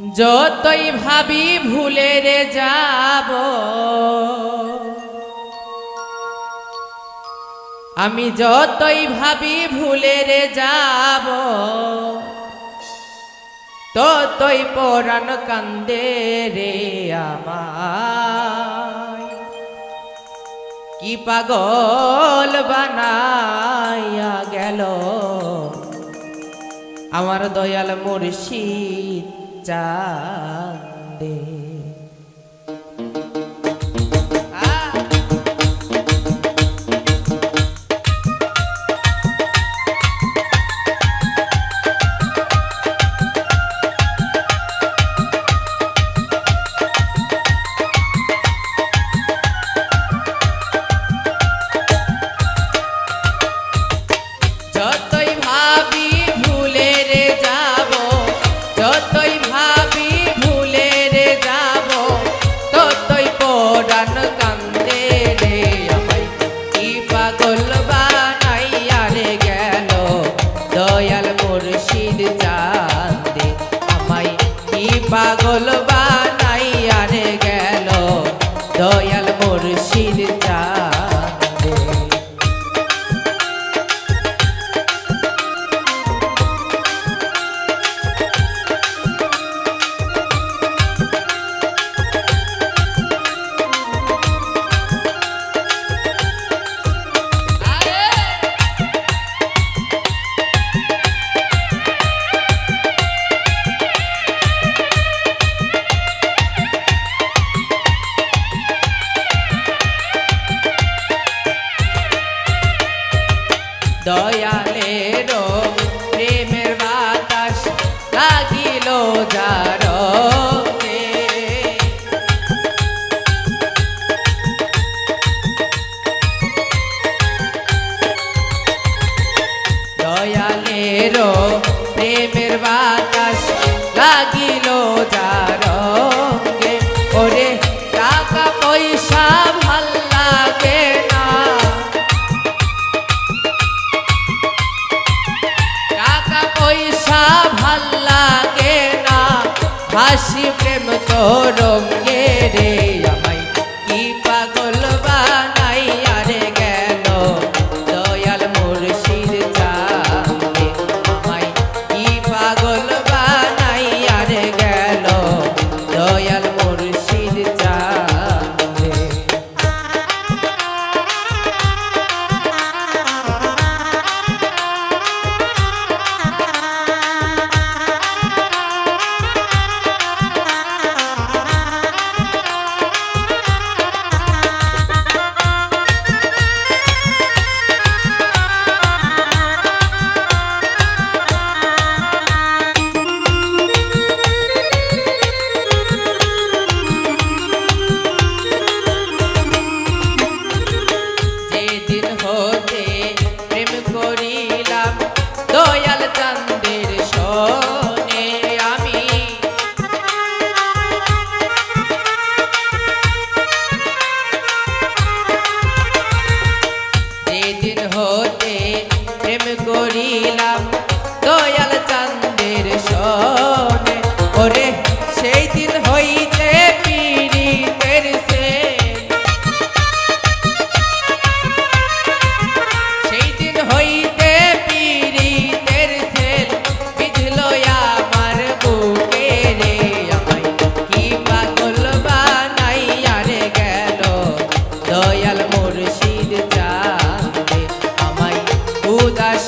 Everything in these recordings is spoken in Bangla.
যতই ভাবি ভুলে রে যাব। আমি যতই ভাবি ভুলে রে যাব। ততই পরাণ কান্দে রে আমার কি পাগল বানাইয়া গেল। আমার দয়াল মুর্শিদ chàng đề পাগল বা দয়ালেরও হাসি প্রেম তো রঙ্গে রে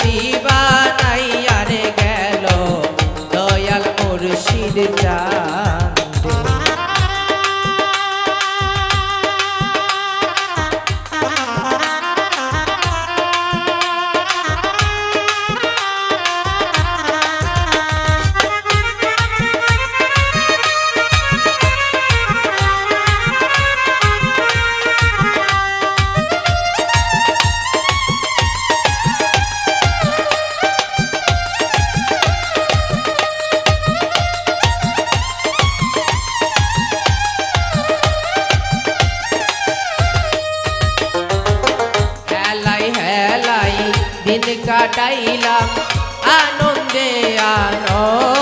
শিবা কাটাইলাম আনন্দে আনন্দ।